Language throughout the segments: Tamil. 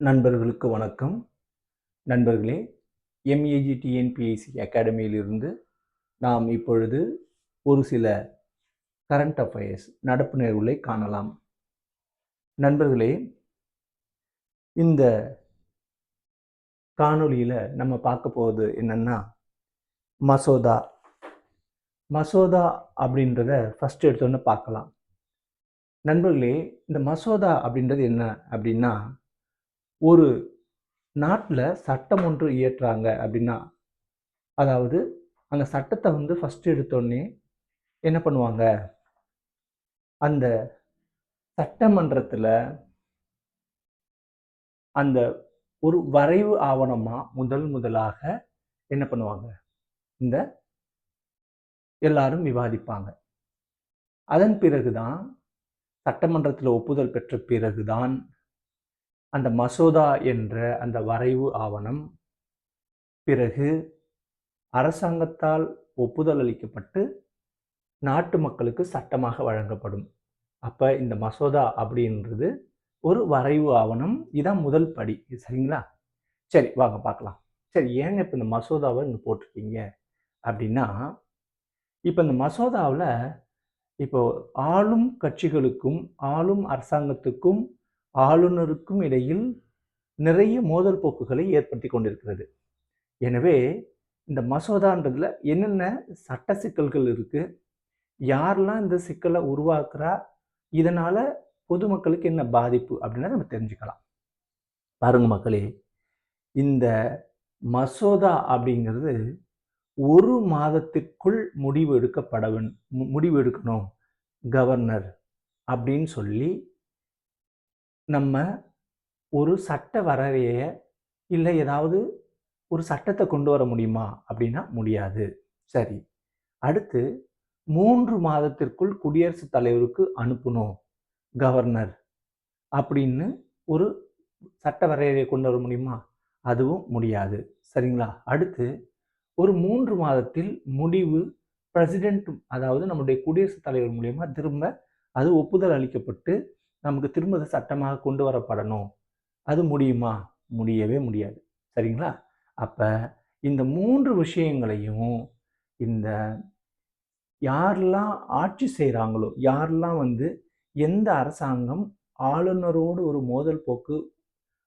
நண்பர்களுக்கு வணக்கம். நண்பர்களே எம்ஏஜி டிஎன்பிஎஸ்சி அகாடமியிலிருந்து நாம் இப்பொழுது ஒரு சில கரண்ட் அஃபயர்ஸ் நடப்பு நிகழ்வுகளை காணலாம். நண்பர்களே இந்த காணொளியில் நம்ம பார்க்க போகிறது என்னென்னா மசோதா. மசோதா அப்படின்றத ஃபஸ்ட் எடுத்தோன்னே பார்க்கலாம். நண்பர்களே இந்த மசோதா அப்படின்றது என்ன அப்படின்னா ஒரு நாட்டில் சட்டம் ஒன்று இயற்றாங்க அப்படின்னா அதாவது அந்த சட்டத்தை வந்து ஃபஸ்ட்டு எடுத்தோடனே என்ன பண்ணுவாங்க? அந்த சட்டமன்றத்தில் அந்த ஒரு வரைவு ஆவணமாக முதல் முதலாக என்ன பண்ணுவாங்க? இந்த எல்லாரும் விவாதிப்பாங்க. அதன் பிறகுதான் சட்டமன்றத்தில் ஒப்புதல் பெற்ற பிறகுதான் அந்த மசோதா என்ற அந்த வரைவு ஆவணம் பிறகு அரசாங்கத்தால் ஒப்புதல் அளிக்கப்பட்டு நாட்டு மக்களுக்கு சட்டமாக வழங்கப்படும். அப்போ இந்த மசோதா அப்படின்றது ஒரு வரைவு ஆவணம். இதான் முதல் படி. சரிங்களா? சரி வாங்க பார்க்கலாம். சரி ஏங்க இப்போ இந்த மசோதாவை இங்கே போட்டிருக்கீங்க? அப்படின்னா இப்போ இந்த மசோதாவில் இப்போ ஆளும் கட்சிகளுக்கும் ஆளும் அரசாங்கத்துக்கும் ஆளுநருக்கும் இடையில் நிறைய மோதல் போக்குகளை ஏற்படுத்தி கொண்டிருக்கிறது. எனவே இந்த மசோதான்றதுல என்னென்ன சட்ட சிக்கல்கள் இருக்கு? யாரெல்லாம் இந்த சிக்கலை உருவாக்குறா? இதனால பொதுமக்களுக்கு என்ன பாதிப்பு? அப்படின்னு நம்ம தெரிஞ்சுக்கலாம். பாருங்க மக்களே இந்த மசோதா அப்படிங்கிறது ஒரு மாதத்திற்குள் முடிவு எடுக்கப்பட முடிவு எடுக்கணும் கவர்னர் அப்படின்னு சொல்லி நம்ம ஒரு சட்ட வரைய இல்லை ஏதாவது ஒரு சட்டத்தை கொண்டு வர முடியுமா அப்படின்னா முடியாது. சரி. அடுத்து மூன்று மாதத்திற்குள் குடியரசுத் தலைவருக்கு அனுப்பணும் கவர்னர் அப்படின்னு ஒரு சட்ட வரையறையை கொண்டு வர முடியுமா? அதுவும் முடியாது. சரிங்களா? அடுத்து ஒரு மூன்று மாதத்தில் முடிவு பிரசிடென்ட் அதாவது நம்முடைய குடியரசுத் தலைவர் மூலயமா திரும்ப அது ஒப்புதல் அளிக்கப்பட்டு நமக்கு திரும்ப அது சட்டமாக கொண்டு வரப்படணும். அது முடியுமா? முடியவே முடியாது. சரிங்களா? அப்போ இந்த மூன்று விஷயங்களையும் இந்த யாரெல்லாம் ஆட்சி செய்கிறாங்களோ யாரெல்லாம் வந்து எந்த அரசாங்கம் ஆளுநரோடு ஒரு மோதல் போக்கு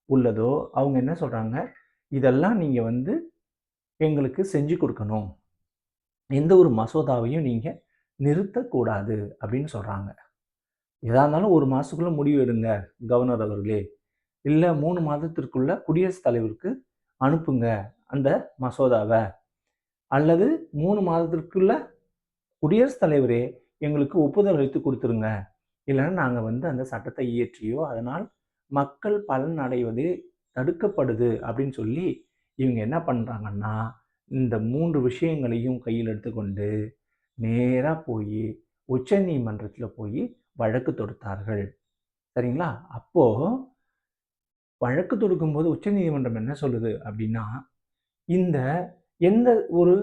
உள்ளதோ அவங்க என்ன சொல்கிறாங்க இதெல்லாம் நீங்கள் வந்து எங்களுக்கு செஞ்சு கொடுக்கணும். எந்த ஒரு மசோதாவையும் நீங்கள் நிறுத்தக்கூடாது அப்படின்னு சொல்கிறாங்க எதாக இருந்தாலும் ஒரு மாதத்துக்குள்ளே முடிவு எடுங்க கவர்னர் அவர்களே. இல்லை மூணு மாதத்திற்குள்ள குடியரசுத் தலைவருக்கு அனுப்புங்க அந்த மசோதாவை. அல்லது மூணு மாதத்திற்குள்ள குடியரசுத் தலைவரே எங்களுக்கு ஒப்புதல் அளித்து கொடுத்துருங்க. இல்லைன்னா நாங்கள் வந்து அந்த சட்டத்தை இயற்றியோ அதனால் மக்கள் பலன் அடைவது தடுக்கப்படுது அப்படின்னு சொல்லி இவங்க என்ன பண்ணுறாங்கன்னா இந்த மூன்று விஷயங்களையும் கையில் எடுத்துக்கொண்டு நேராக போய் உச்ச நீதிமன்றத்தில் போய் வழக்கு தொடுத்தார்கள். சரிங்களா? அப்போது வழக்கு தொடுக்கும்போது உச்சநீதிமன்றம் என்ன சொல்லுது அப்படின்னா இந்த எந்த ஒரு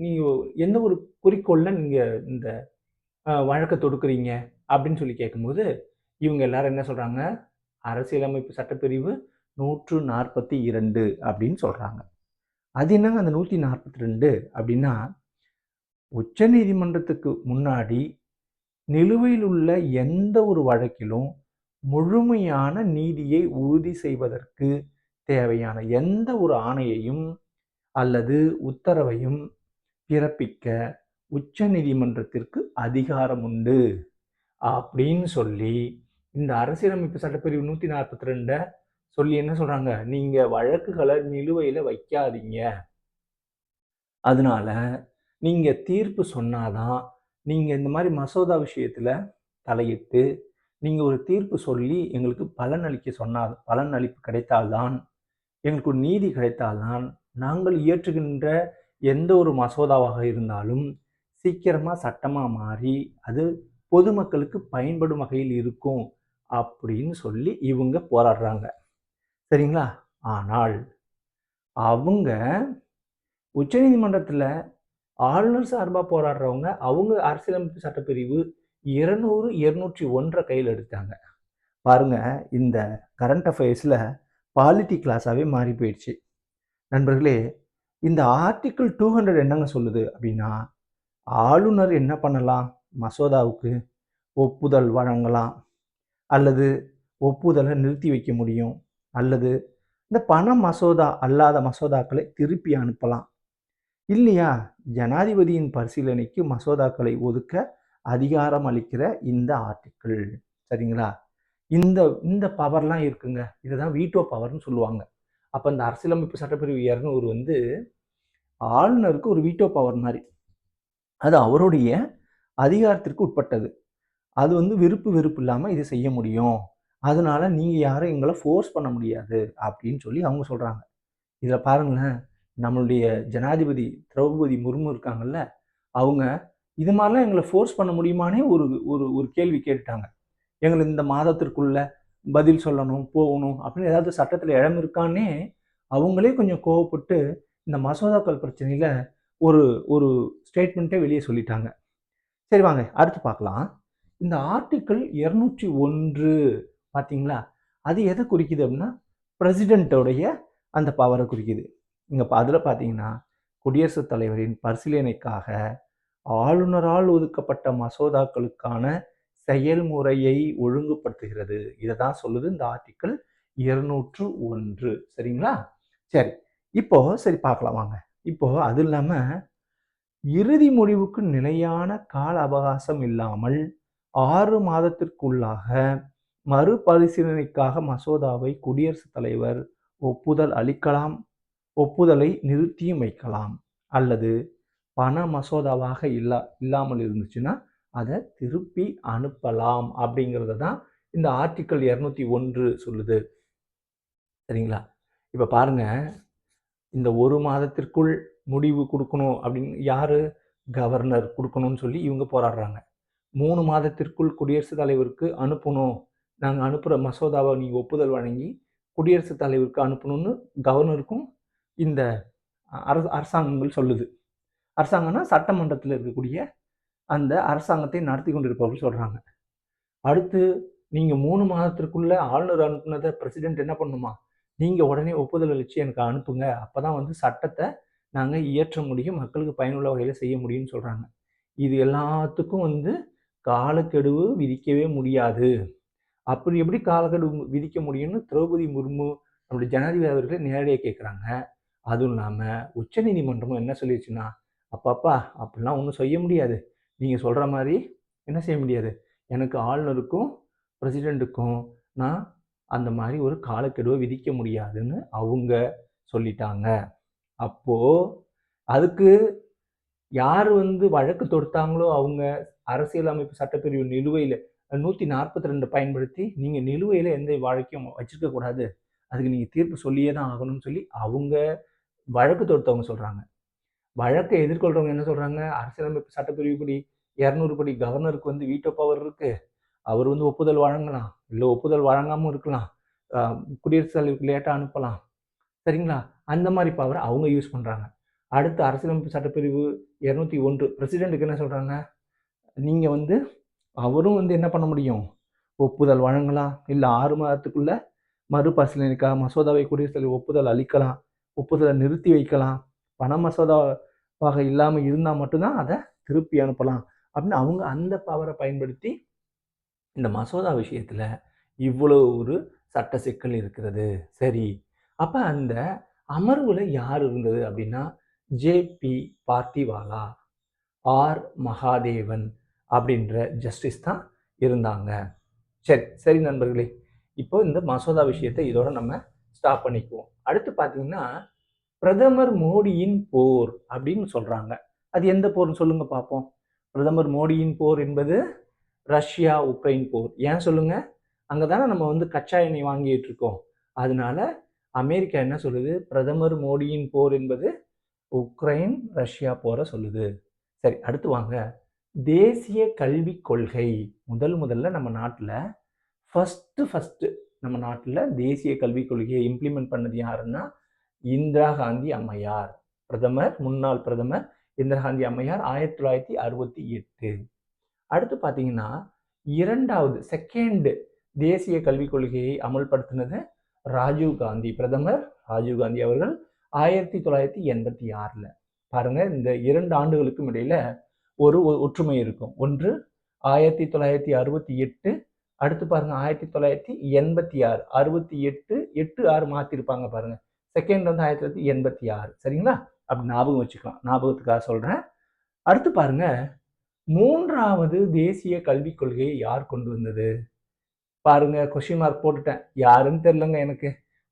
நீங்கள் எந்த ஒரு குறிக்கோளில் நீங்கள் இந்த வழக்கை தொடுக்குறீங்க அப்படின்னு சொல்லி கேட்கும்போது இவங்க எல்லாரும் என்ன சொல்கிறாங்க அரசியலமைப்பு சட்டப்பிரிவு நூற்று நாற்பத்தி இரண்டு அப்படின்னு சொல்கிறாங்க அது என்னங்க அந்த நூற்றி நாற்பத்தி ரெண்டு அப்படின்னா உச்ச நீதிமன்றத்துக்கு முன்னாடி நிலுவையில் உள்ள எந்த ஒரு வழக்கிலும் முழுமையான நீதியை உறுதி செய்வதற்கு தேவையான எந்த ஒரு ஆணையையும் அல்லது உத்தரவையும் பிறப்பிக்க உச்ச நீதிமன்றத்திற்கு அதிகாரம் உண்டு அப்படின்னு சொல்லி இந்த அரசியலமைப்பு சட்டப்பிரிவு நூற்றி நாற்பத்தி ரெண்டை சொல்லி என்ன சொல்கிறாங்க நீங்கள் வழக்குகளை நிலுவையில் வைக்காதீங்க. அதனால நீங்கள் தீர்ப்பு சொன்னாதான் நீங்கள் இந்த மாதிரி மசோதா விஷயத்தில் தலையிட்டு நீங்கள் ஒரு தீர்ப்பு சொல்லி எங்களுக்கு பலன் அளிக்க சொன்னால் பலன் அளிப்பு கிடைத்தால்தான் எங்களுக்கு ஒரு நீதி கிடைத்தால்தான் நாங்கள் இயற்றுகின்ற எந்த ஒரு மசோதாவாக இருந்தாலும் சீக்கிரமாக சட்டமாக மாறி அது பொதுமக்களுக்கு பயன்படும் வகையில் இருக்கும் அப்படின்னு சொல்லி இவங்க போராடுறாங்க. சரிங்களா? ஆனால் அவங்க உச்சநீதிமன்றத்தில் ஆளுநர் சார்பாக போராடுறவங்க அவங்க அரசியலமைப்பு சட்டப்பிரிவு இருநூறு இருநூற்றி ஒன்றை கையில் எடுத்தாங்க. பாருங்க இந்த கரண்ட் அஃபேர்ஸில் பாலிட்டி கிளாஸாகவே மாறி போயிடுச்சு. நண்பர்களே இந்த ஆர்டிக்கிள் டூ ஹண்ட்ரட் என்னங்க சொல்லுது அப்படின்னா ஆளுநர் என்ன பண்ணலாம்? மசோதாவுக்கு ஒப்புதல் வழங்கலாம். அல்லது ஒப்புதலை நிறுத்தி வைக்க முடியும். அல்லது இந்த பண மசோதா அல்லாத மசோதாக்களை திருப்பி அனுப்பலாம். இல்லையா? ஜனாதிபதியின் பரிசீலனைக்கு மசோதாக்களை ஒதுக்க அதிகாரம் அளிக்கிற இந்த ஆர்டிக்கிள். சரிங்களா? இந்த இந்த பவர்லாம் இருக்குங்க. இதுதான் வீட்டோ பவர்னு சொல்லுவாங்க. அப்போ இந்த அரசியலமைப்பு சட்டப்பிரிவு இரநூறு வந்து ஆளுநருக்கு ஒரு வீட்டோ பவர் மாதிரி. அது அவருடைய அதிகாரத்திற்கு உட்பட்டது. அது வந்து விருப்பு வெறுப்பு இல்லாமல் இதை செய்ய முடியும். அதனால நீங்கள் யாரும் எங்களை ஃபோர்ஸ் பண்ண முடியாது அப்படின்னு சொல்லி அவங்க சொல்கிறாங்க இதில் பாருங்களேன். நம்மளுடைய ஜனாதிபதி திரௌபதி முர்மு இருக்காங்கல்ல அவங்க இது மாதிரிலாம் எங்களை ஃபோர்ஸ் பண்ண முடியுமானே ஒரு ஒரு ஒரு கேள்வி கேட்டுட்டாங்க. எங்களை இந்த மாதத்திற்குள்ள பதில் சொல்லணும் போகணும் அப்படின்னு ஏதாவது சட்டத்தில் இடம் இருக்கான்னே அவங்களே கொஞ்சம் கோவப்பட்டு இந்த மசோதாக்கள் பிரச்சனையில் ஒரு ஒரு ஸ்டேட்மெண்ட்டே வெளியே சொல்லிட்டாங்க. சரி வாங்க அடுத்து பார்க்கலாம். இந்த ஆர்டிக்கிள் இரநூற்றி ஒன்று பார்த்தீங்களா? அது எதை குறிக்குது அப்படின்னா பிரசிடெண்ட்டோடைய அந்த பவரை குறிக்குது. இங்கே அதில் பார்த்தீங்கன்னா குடியரசுத் தலைவரின் பரிசீலனைக்காக ஆளுநரால் ஒதுக்கப்பட்ட மசோதாக்களுக்கான செயல்முறையை ஒழுங்குபடுத்துகிறது. இதை தான் சொல்லுது இந்த ஆர்டிக்கிள் இருநூற்று ஒன்று. சரிங்களா? சரி. இப்போ சரி பார்க்கலாம் வாங்க. இப்போ அது இல்லாமல் இறுதி முடிவுக்கு நிலையான கால அவகாசம் இல்லாமல் ஆறு மாதத்திற்குள்ளாக மறுபரிசீலனைக்காக மசோதாவை குடியரசுத் தலைவர் ஒப்புதல் அளிக்கலாம். ஒப்புதலை நிறுத்தியும் வைக்கலாம். அல்லது பண மசோதாவாக இல்லா இல்லாமல் இருந்துச்சுன்னா அதை திருப்பி அனுப்பலாம் அப்படிங்கிறத தான் இந்த ஆர்டிக்கல் இரநூத்தி ஒன்று சொல்லுது. சரிங்களா? இப்போ பாருங்க. இந்த ஒரு மாதத்திற்குள் முடிவு கொடுக்கணும் அப்படின்னு யார்? கவர்னர் கொடுக்கணும்னு சொல்லி இவங்க போராடுறாங்க. மூணு மாதத்திற்குள் குடியரசுத் தலைவருக்கு அனுப்பணும். நாங்கள் அனுப்புகிற மசோதாவை நீங்கள் ஒப்புதல் வழங்கி குடியரசுத் தலைவருக்கு அனுப்பணும்னு கவர்னருக்கும் இந்த அரசு அரசாங்கங்கள் சொல்லுது. அரசாங்கம்னா சட்டமன்றத்தில் இருக்கக்கூடிய அந்த அரசாங்கத்தை நடத்தி கொண்டிருப்பவர்கள் சொல்கிறாங்க அடுத்து நீங்கள் மூணு மாதத்திற்குள்ளே ஆளுநர் அனுப்புனதை பிரசிடென்ட் என்ன பண்ணுமா? நீங்கள் உடனே ஒப்புதல் அளித்து எனக்கு அனுப்புங்க. அப்போ தான் வந்து சட்டத்தை நாங்கள் இயற்ற முடியும் மக்களுக்கு பயனுள்ள வகையில் செய்ய முடியும்னு சொல்கிறாங்க இது எல்லாத்துக்கும் வந்து காலக்கெடுவு விதிக்கவே முடியாது. அப்படி எப்படி காலக்கெடு விதிக்க முடியும்னு திரௌபதி முர்மு நம்முடைய ஜனாதிபதி அவர்களே நேரடியாக கேட்குறாங்க அதுவும் இல்லாமல் உச்ச நீதிமன்றமும் என்ன சொல்லிடுச்சுன்னா அப்பாப்பா அப்படிலாம் ஒன்றும் செய்ய முடியாது. நீங்கள் சொல்கிற மாதிரி என்ன செய்ய முடியாது? எனக்கு ஆளுநருக்கும் பிரசிடெண்ட்டுக்கும் நான் அந்த மாதிரி ஒரு காலக்கெடுவை விதிக்க முடியாதுன்னு அவங்க சொல்லிட்டாங்க. அப்போது அதுக்கு யார் வந்து வழக்கு தொடுத்தாங்களோ அவங்க அரசியலமைப்பு சட்டப்பிரிவு நிலுவையில் நூற்றி நாற்பத்தி ரெண்டு பயன்படுத்தி நீங்கள் நிலுவையில் எந்த வழக்கையும் வச்சுருக்கக்கூடாது அதுக்கு நீங்கள் தீர்ப்பு சொல்லியே தான் ஆகணும்னு சொல்லி அவங்க வழக்கு தொடுத்தவங்க சொல்கிறாங்க வழக்கை எதிர்கொள்கிறவங்க என்ன சொல்கிறாங்க அரசியலமைப்பு சட்டப்பிரிவு படி இரநூறு படி கவர்னருக்கு வந்து வீட்டோ பவர் இருக்குது அவர் வந்து ஒப்புதல் வழங்கலாம். இல்லை ஒப்புதல் வழங்காமல் இருக்கலாம். குடியரசுத் தலைவருக்கு லேட்டாக அனுப்பலாம். சரிங்களா? அந்த மாதிரி பவரை அவங்க யூஸ் பண்ணுறாங்க அடுத்து அரசியலமைப்பு சட்டப்பிரிவு இரநூத்தி ஒன்று. பிரசிடெண்ட்டுக்கு என்ன சொல்கிறாங்க நீங்கள் வந்து அவரும் வந்து என்ன பண்ண முடியும்? ஒப்புதல் வழங்கலாம். இல்லை ஆறு மாதத்துக்குள்ளே மறுபரிசீலனைக்காக மசோதாவை குடியரசுத் தலைவர் ஒப்புதல் அளிக்கலாம். ஒப்புதலை நிறுத்தி வைக்கலாம். பண மசோதாவாக இல்லாமல் இருந்தால் மட்டும்தான் அதை திருப்பி அனுப்பலாம். அப்படின்னு அவங்க அந்த பவரை பயன்படுத்தி இந்த மசோதா விஷயத்தில் இவ்வளோ ஒரு சட்ட சிக்கல் இருக்கிறது. சரி. அப்போ அந்த அமர்வில் யார் இருந்தது அப்படின்னா ஜேபி பார்த்திவாலா ஆர் மகாதேவன் அப்படின்ற ஜஸ்டிஸ் தான் இருந்தாங்க. சரி சரி நண்பர்களே. இப்போ இந்த மசோதா விஷயத்தை இதோட நம்ம ஸ்டாப் பண்ணிக்குவோம். அடுத்து பார்த்தீங்கன்னா பிரதமர் மோடியின் போர் அப்படின்னு சொல்கிறாங்க அது எந்த போர்னு சொல்லுங்க பார்ப்போம் பிரதமர் மோடியின் போர் என்பது ரஷ்யா உக்ரைன் போர். ஏன் சொல்லுங்க? அங்கே தானே நம்ம வந்து கச்சா எண்ணெய் வாங்கிட்டு இருக்கோம். அதனால அமெரிக்கா என்ன சொல்லுது? பிரதமர் மோடியின் போர் என்பது உக்ரைன் ரஷ்யா போரை சொல்லுது. சரி அடுத்து வாங்க. தேசிய கல்விக் கொள்கை. முதல் முதல்ல நம்ம நாட்டில் ஃபஸ்ட்டு ஃபஸ்ட்டு நம்ம நாட்டில் தேசிய கல்விக் கொள்கையை இம்ப்ளிமெண்ட் பண்ணது யாருன்னா இந்திரா காந்தி அம்மையார். பிரதமர் முன்னாள் பிரதமர் இந்திரா காந்தி அம்மையார் ஆயிரத்தி தொள்ளாயிரத்தி அறுபத்தி எட்டு. அடுத்து பார்த்தீங்கன்னா இரண்டாவது செகண்ட் தேசிய கல்விக் கொள்கையை அமல்படுத்தினது ராஜீவ் காந்தி. பிரதமர் ராஜீவ் காந்தி அவர்கள் ஆயிரத்தி தொள்ளாயிரத்தி எண்பத்தி ஆறில். பாருங்க இந்த இரண்டு ஆண்டுகளுக்கும் இடையில ஒரு ஒ- ஒற்றுமை இருக்கும். ஒன்று ஆயிரத்தி தொள்ளாயிரத்தி அறுபத்தி எட்டு அடுத்து பாருங்க ஆயிரத்தி தொள்ளாயிரத்தி எண்பத்தி ஆறு அறுபத்தி எட்டு எட்டு ஆறு மாத்திருப்பாங்க பாருங்க. செகண்ட் வந்து ஆயிரத்தி தொள்ளாயிரத்தி எண்பத்தி ஆறு சரிங்களா? அப்படி ஞாபகம் வச்சுக்கலாம். ஞாபகத்துக்காக சொல்றேன். அடுத்து பாருங்க மூன்றாவது தேசிய கல்விக் கொள்கையை யார் கொண்டு வந்தது? பாருங்க கொஸ்டின் மார்க் போட்டுட்டேன். யாருன்னு தெரிலங்க எனக்கு.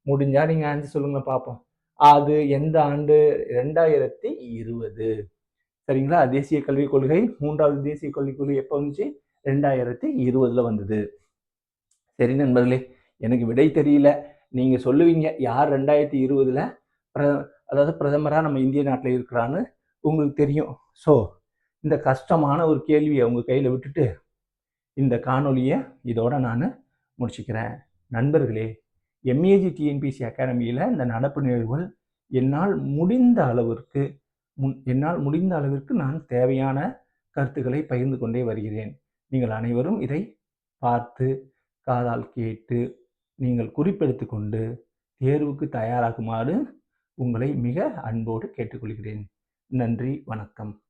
முடிஞ்சா நீங்க ஆன்சர் சொல்லுங்க பார்ப்போம். அது எந்த ஆண்டு? ரெண்டாயிரத்தி இருபது. சரிங்களா? தேசிய கல்விக் கொள்கை மூன்றாவது தேசிய கல்விக் கொள்கை எப்போ வந்துச்சு? ரெண்டாயிரத்தி இருபதில் வந்தது. சரி நண்பர்களே எனக்கு விடை தெரியல. நீங்கள் சொல்லுவீங்க யார் ரெண்டாயிரத்தி இருபதில் பிர அதாவது பிரதமராக நம்ம இந்திய நாட்டில் இருக்கிறான்னு உங்களுக்கு தெரியும். ஸோ இந்த கஷ்டமான ஒரு கேள்வியை உங்கள் கையில் விட்டுட்டு இந்த காணொலியை இதோட நான் முடிச்சுக்கிறேன். நண்பர்களே எம்ஏஜி டிஎன்பிசி அகாடமியில் இந்த நடப்பு நிகழ்வுகள் என்னால் முடிந்த அளவிற்கு முன் என்னால் முடிந்த அளவிற்கு நான் தேவையான கருத்துக்களை பகிர்ந்து கொண்டே வருகிறேன். நீங்கள் அனைவரும் இதை பார்த்து காதால் கேட்டு நீங்கள் குறிப்பெடுத்து கொண்டு தேர்வுக்கு தயாராகுமாறு உங்களை மிக அன்போடு கேட்டுக்கொள்கிறேன். நன்றி வணக்கம்.